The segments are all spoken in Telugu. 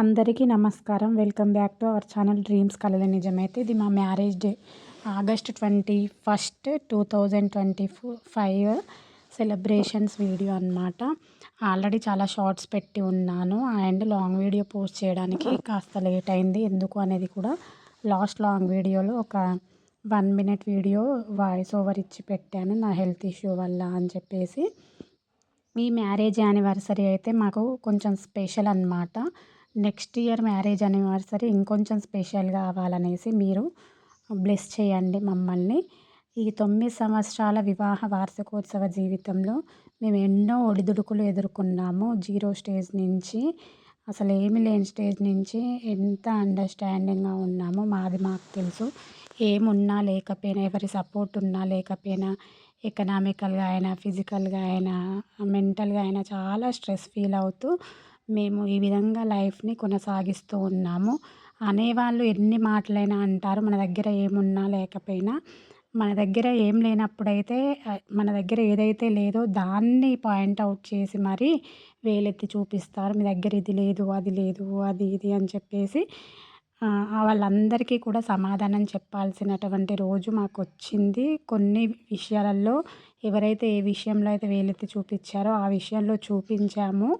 అందరికీ నమస్కారం. Welcome back to our channel dreams కలల నిజమైతే. ఇది మా marriage day. August twenty first two thousand twenty five celebrations video అనమాట ఆల్రెడీ చాలా షార్ట్స్ పెట్టి ఉన్నాను. అండ్ లాంగ్ వీడియో పోస్ట్ చేయడానికి కాస్త లేట్ అయింది. ఎందుకు అనేది కూడా లాస్ట్ లాంగ్ వీడియోలో ఒక one minute video voice over ఇచ్చి పెట్టాను. నా హెల్త్ ఇష్యూ వల్ల అని చెప్పేసి. ఈ మ్యారేజ్ యానివర్సరీ అయితే మాకు కొంచెం స్పెషల్ అనమాట నెక్స్ట్ ఇయర్ మ్యారేజ్ అనివర్సరీ ఇంకొంచెం స్పెషల్గా అవ్వాలనేసి మీరు బ్లెస్ చేయండి మమ్మల్ని. ఈ తొమ్మిది సంవత్సరాల వివాహ వార్షికోత్సవ జీవితంలో మేము ఎన్నో ఒడిదుడుకులు ఎదుర్కొన్నాము. జీరో స్టేజ్ నుంచి అసలు ఏమి లేని స్టేజ్ నుంచి ఎంత అండర్స్టాండింగ్గా ఉన్నామో మాది మాకు తెలుసు. ఏమున్నా లేకపోయినా ఎవరి సపోర్ట్ ఉన్నా లేకపోయినా ఎకనామికల్గా అయినా ఫిజికల్గా అయినా మెంటల్గా అయినా చాలా స్ట్రెస్ ఫీల్ అవుతూ మేము ఈ విధంగా లైఫ్ని కొనసాగిస్తూ ఉన్నాము. అనేవాళ్ళు ఎన్ని మాటలైనా అంటారు మన దగ్గర ఏమున్నా లేకపోయినా. మన దగ్గర ఏం లేనప్పుడైతే మన దగ్గర ఏదైతే లేదో దాన్ని పాయింట్ అవుట్ చేసి మరీ వేలెత్తి చూపిస్తారు. మీ దగ్గర ఇది లేదు అది లేదు అది ఇది అని చెప్పేసి వాళ్ళందరికీ కూడా సమాధానం చెప్పాల్సినటువంటి రోజు మాకు వచ్చింది కొన్ని విషయాలలో ఎవరైతే ఏ విషయంలో అయితే వేలెత్తి చూపించారో ఆ విషయంలో చూపించాము.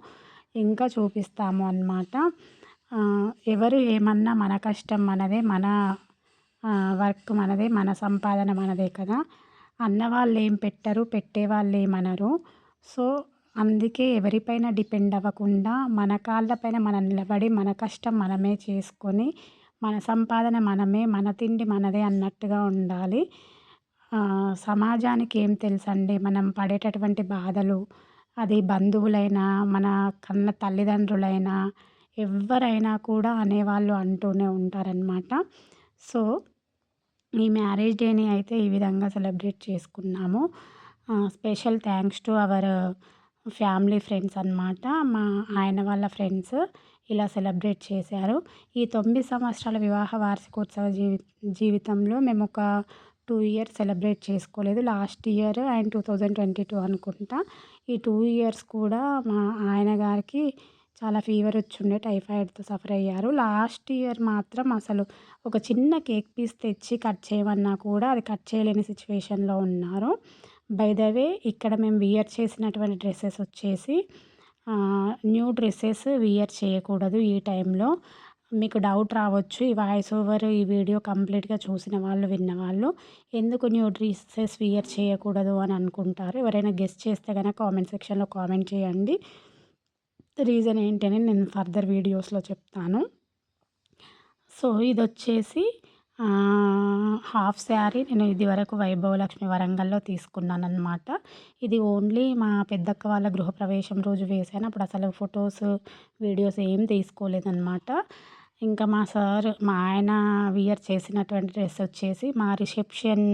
ఇంకా చూపిస్తాము అన్నమాట. ఎవరు ఏమన్నా మన కష్టం మనదే మన వర్క్ మనదే మన సంపాదన మనదే కదా. అన్నవాళ్ళు ఏం పెట్టరు పెట్టేవాళ్ళు ఏమనరు సో అందుకే ఎవరిపైన డిపెండ్ అవ్వకుండా మన కాళ్ళపైన మనం నిలబడి మన కష్టం మనమే చేసుకొని మన సంపాదన మనమే మన తిండి మనదే అన్నట్టుగా ఉండాలి. సమాజానికి ఏం తెలుసండి? మనం పడేటటువంటి బాధలు అది బంధువులైనా మన కన్న తల్లిదండ్రులైనా ఎవరైనా కూడా అనేవాళ్ళు అంటూనే ఉంటారనమాట సో ఈ మ్యారేజ్ డేని అయితే ఈ విధంగా సెలబ్రేట్ చేసుకున్నాము. Special thanks to our family friends అనమాట మా ఆయన వాళ్ళ ఫ్రెండ్స్ ఇలా సెలబ్రేట్ చేశారు. ఈ తొమ్మిది సంవత్సరాల వివాహ వార్షికోత్సవ జీవి జీవితంలో మేము ఒక టూ ఇయర్స్ సెలబ్రేట్ చేసుకోలేదు. Last year and two thousand twenty two అనుకుంటా. ఈ టూ ఇయర్స్ కూడా మా ఆయన గారికి చాలా ఫీవర్ వచ్చిండే టైఫాయిడ్తో సఫర్ అయ్యారు. లాస్ట్ ఇయర్ మాత్రం అసలు ఒక చిన్న కేక్ పీస్ తెచ్చి కట్ చేయమన్నా కూడా అది కట్ చేయలేని సిచ్యువేషన్లో ఉన్నారు. బై ద వే ఇక్కడ మేము వియర్ చేసినటువంటి డ్రెస్సెస్ వచ్చేసి న్యూ డ్రెస్సెస్ వియర్ చేయకూడదు ఈ టైంలో. మీకు డౌట్ రావచ్చు ఈ వాయిస్ ఓవర్ ఈ వీడియో కంప్లీట్గా చూసిన వాళ్ళు విన్నవాళ్ళు ఎందుకు న్యూ డ్రెస్సెస్ వియర్ చేయకూడదు అని అనుకుంటారు? ఎవరైనా గెస్ట్ చేస్తే కనుక కామెంట్ సెక్షన్లో కామెంట్ చేయండి. రీజన్ ఏంటని నేను ఫర్దర్ వీడియోస్లో చెప్తాను. సో ఇది వచ్చేసి హాఫ్ శారీ నేను ఇది వరకు వైభవలక్ష్మి వరంగల్లో తీసుకున్నాను అనమాట ఇది ఓన్లీ మా పెద్దక్క వాళ్ళ గృహప్రవేశం రోజు వేసాను అప్పుడు అసలు ఫొటోస్ వీడియోస్ ఏం తీసుకోలేదన్నమాట. ఇంకా మా సార్ మా ఆయన వియర్ చేసినటువంటి డ్రెస్ వచ్చేసి మా రిసెప్షన్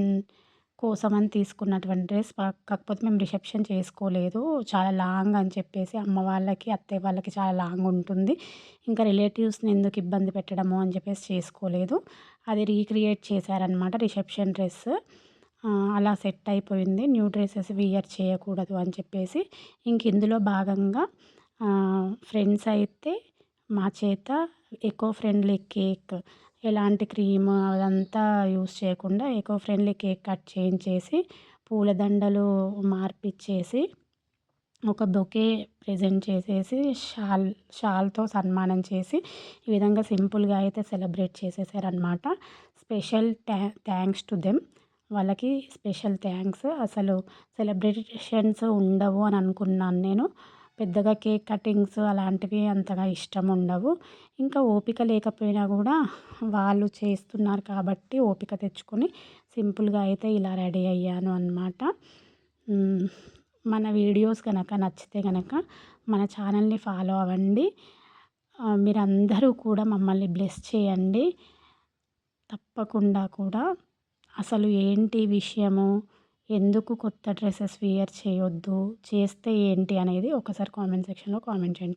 కోసం అని తీసుకున్నటువంటి డ్రెస్ కాకపోతే మేము రిసెప్షన్ చేసుకోలేదు. చాలా లాంగ్ అని చెప్పేసి అమ్మ వాళ్ళకి అత్తయ్య వాళ్ళకి చాలా లాంగ్ ఉంటుంది. ఇంకా రిలేటివ్స్ని ఎందుకు ఇబ్బంది పెట్టడము అని చెప్పేసి చేసుకోలేదు. అది రీక్రియేట్ చేశారనమాట రిసెప్షన్ డ్రెస్ అలా సెట్ అయిపోయింది. న్యూ డ్రెస్సెస్ వియర్ చేయకూడదు అని చెప్పేసి ఇంక ఇందులో భాగంగా ఫ్రెండ్స్ అయితే మా చేత ఎకో ఫ్రెండ్లీ కేక్ ఎలాంటి క్రీమ్ అదంతా యూస్ చేయకుండా ఎకో ఫ్రెండ్లీ కేక్ కట్ చేయించేసి పూలదండలు మార్పిచ్చేసి ఒక బొకే ప్రజెంట్ చేసేసి షాల్ షాల్తో సన్మానం చేసి ఈ విధంగా సింపుల్గా అయితే సెలబ్రేట్ చేసేసారనమాట స్పెషల్ థ్యా థ్యాంక్స్ టు దెమ్ వాళ్ళకి స్పెషల్ థ్యాంక్స్ అసలు సెలబ్రేషన్స్ ఉండవు అని అనుకున్నాను నేను. పెద్దగా కేక్ కటింగ్స్ అలాంటివి అంతగా ఇష్టం ఉండవు. ఇంకా ఓపిక లేకపోయినా కూడా వాళ్ళు చేస్తున్నారు కాబట్టి ఓపిక తెచ్చుకొని సింపుల్గా అయితే ఇలా రెడీ అయ్యాను అనమాట మన వీడియోస్ కనుక నచ్చితే కనుక మన ఛానల్ని ఫాలో అవ్వండి. మీరందరూ కూడా మమ్మల్ని బ్లెస్ చేయండి. తప్పకుండా కూడా. అసలు ఏంటి విషయము? ఎందుకు కొత్త డ్రెస్సెస్ వియర్ చేయొద్దు? చేస్తే ఏంటి? అనేది ఒకసారి కామెంట్ సెక్షన్లో కామెంట్ చేయండి.